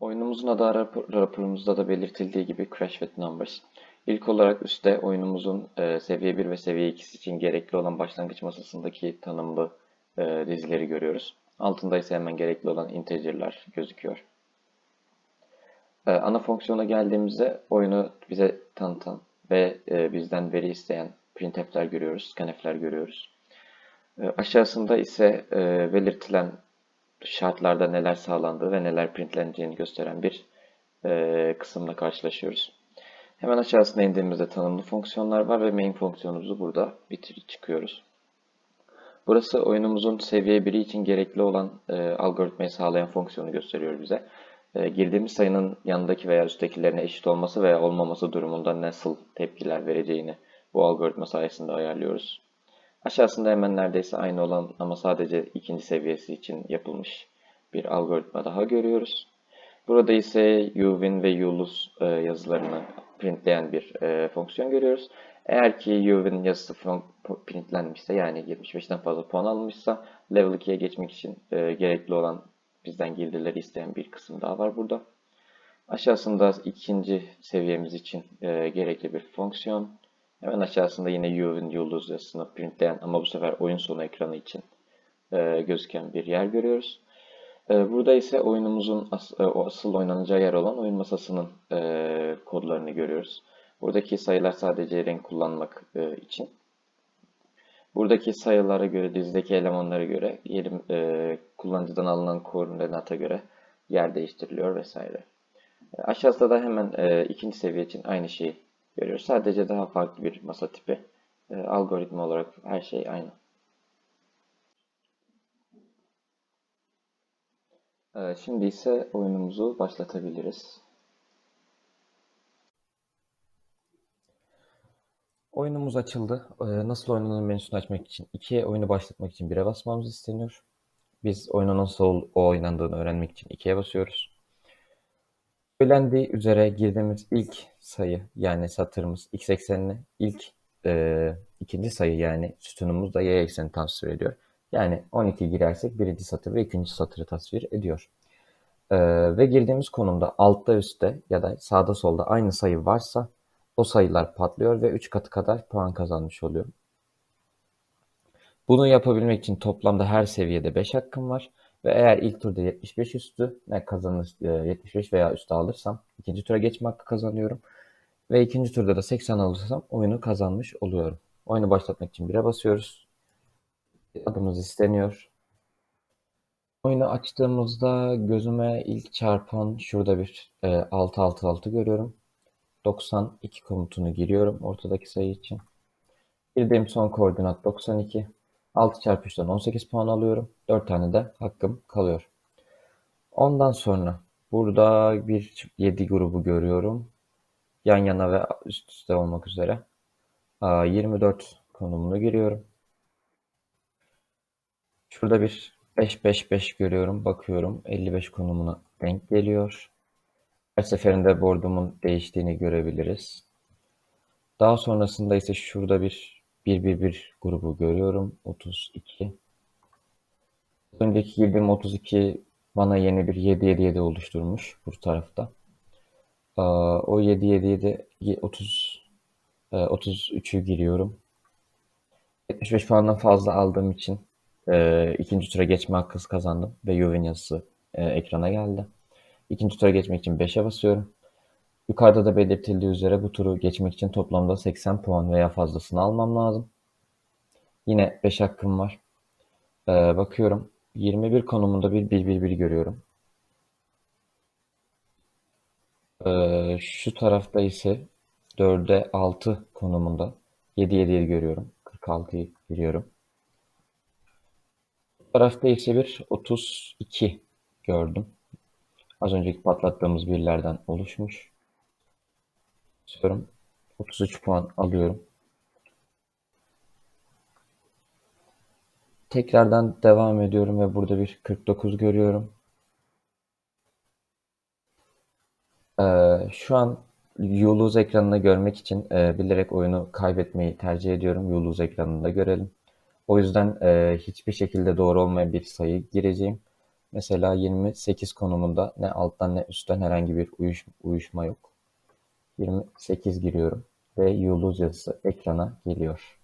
Oyunumuzun adı rapor- raporumuzda da belirtildiği gibi Crash with Numbers. İlk olarak üstte oyunumuzun e, seviye 1 ve seviye 2 için gerekli olan başlangıç masasındaki tanımlı e, dizileri görüyoruz. Altında ise hemen gerekli olan integer'lar gözüküyor. E, ana fonksiyona geldiğimizde oyunu bize tanıtan ve e, bizden veri isteyen printf'ler görüyoruz, scanf'ler görüyoruz. E, aşağısında ise e, belirtilen şartlarda neler sağlandığı ve neler printleneceğini gösteren bir e, kısımla karşılaşıyoruz. Hemen aşağısına indiğimizde tanımlı fonksiyonlar var ve main fonksiyonumuzu burada bitirip çıkıyoruz. Burası oyunumuzun seviye 1'i için gerekli olan e, algoritmayı sağlayan fonksiyonu gösteriyor bize. E, girdiğimiz sayının yanındaki veya üsttekilerine eşit olması veya olmaması durumunda nasıl tepkiler vereceğini bu algoritma sayesinde ayarlıyoruz. Aşağısında hemen neredeyse aynı olan ama sadece ikinci seviyesi için yapılmış bir algoritma daha görüyoruz. Burada ise uwin ve ulose e, yazılarını printleyen bir e, fonksiyon görüyoruz. Eğer ki uwin yazısı printlenmişse yani 75'ten fazla puan almışsa level 2'ye geçmek için e, gerekli olan bizden girdileri isteyen bir kısım daha var burada. Aşağısında ikinci seviyemiz için gerekli bir fonksiyon. Hemen aşağısında yine uwin yıldız yazısını printleyen ama bu sefer oyun sonu ekranı için e, gözüken bir yer görüyoruz. E, burada ise oyunumuzun as, e, o asıl oynanacağı yer olan oyun masasının e, kodlarını görüyoruz. Buradaki sayılar sadece renk kullanmak e, için. Buradaki sayılara göre, dizideki elemanlara göre, yerim, e, kullanıcıdan alınan koordinata göre yer değiştiriliyor vesaire. E, aşağısında da hemen e, ikinci seviye için aynı şeyi görüyoruz. Sadece daha farklı bir masa tipi. E, algoritma olarak her şey aynı. E, şimdi ise oyunumuzu başlatabiliriz. Oyunumuz açıldı. E, nasıl oynanır menüsünü açmak için, ikiye oyunu başlatmak için 1'e basmamız isteniyor. Biz oyunun nasıl oynandığını öğrenmek için 2'ye basıyoruz. Söylendiği üzere girdiğimiz ilk sayı yani satırımız x eksenini ilk e, ikinci sayı yani sütunumuz da y ekseni tasvir ediyor. Yani 12 girersek birinci satır ve ikinci satırı tasvir ediyor. E, ve girdiğimiz konumda altta üstte ya da sağda solda aynı sayı varsa o sayılar patlıyor ve 3 katı kadar puan kazanmış oluyor. Bunu yapabilmek için toplamda her seviyede 5 hakkım var. Ve eğer ilk turda 75 üstü ne kazanır 75 veya üstü alırsam ikinci tura geçme hakkı kazanıyorum. Ve ikinci turda da 80 alırsam oyunu kazanmış oluyorum. Oyunu başlatmak için 1'e basıyoruz. Adımız isteniyor. Oyunu açtığımızda gözüme ilk çarpan şurada bir e, 666 görüyorum. 92 komutunu giriyorum ortadaki sayı için. Girdiğim son koordinat 92. 6 çarpı 3'ten 18 puan alıyorum. 4 tane de hakkım kalıyor. Ondan sonra burada bir 7 grubu görüyorum. Yan yana ve üst üste olmak üzere. 24 konumunu giriyorum. Şurada bir 5-5-5 görüyorum. Bakıyorum 55 konumuna denk geliyor. Her seferinde bordumun değiştiğini görebiliriz. Daha sonrasında ise şurada bir 1-1-1 grubu görüyorum. 32. Önceki girdiğim 32 bana yeni bir 7-7-7 oluşturmuş bu tarafta. O 7-7-7 30 33'ü giriyorum. 75 puandan fazla aldığım için e, ikinci tura geçme hakkı kazandım ve Juven yazısı e, ekrana geldi. İkinci tura geçmek için 5'e basıyorum. Yukarıda da belirtildiği üzere bu turu geçmek için toplamda 80 puan veya fazlasını almam lazım. Yine 5 hakkım var. Ee, bakıyorum. 21 konumunda bir 1-1-1 görüyorum. Ee, şu tarafta ise 4'e 6 konumunda 7-7 görüyorum. 46'yı giriyorum. Bu tarafta ise bir 32 gördüm. Az önceki patlattığımız birlerden oluşmuş. İstiyorum. 33 puan alıyorum. Tekrardan devam ediyorum ve burada bir 49 görüyorum. Ee, şu an Yuluz ekranını görmek için e, bilerek oyunu kaybetmeyi tercih ediyorum. Yuluz ekranında görelim. O yüzden e, hiçbir şekilde doğru olmayan bir sayı gireceğim. Mesela 28 konumunda ne alttan ne üstten herhangi bir uyuş, uyuşma yok. 28 giriyorum ve Yuluz yazısı ekrana geliyor.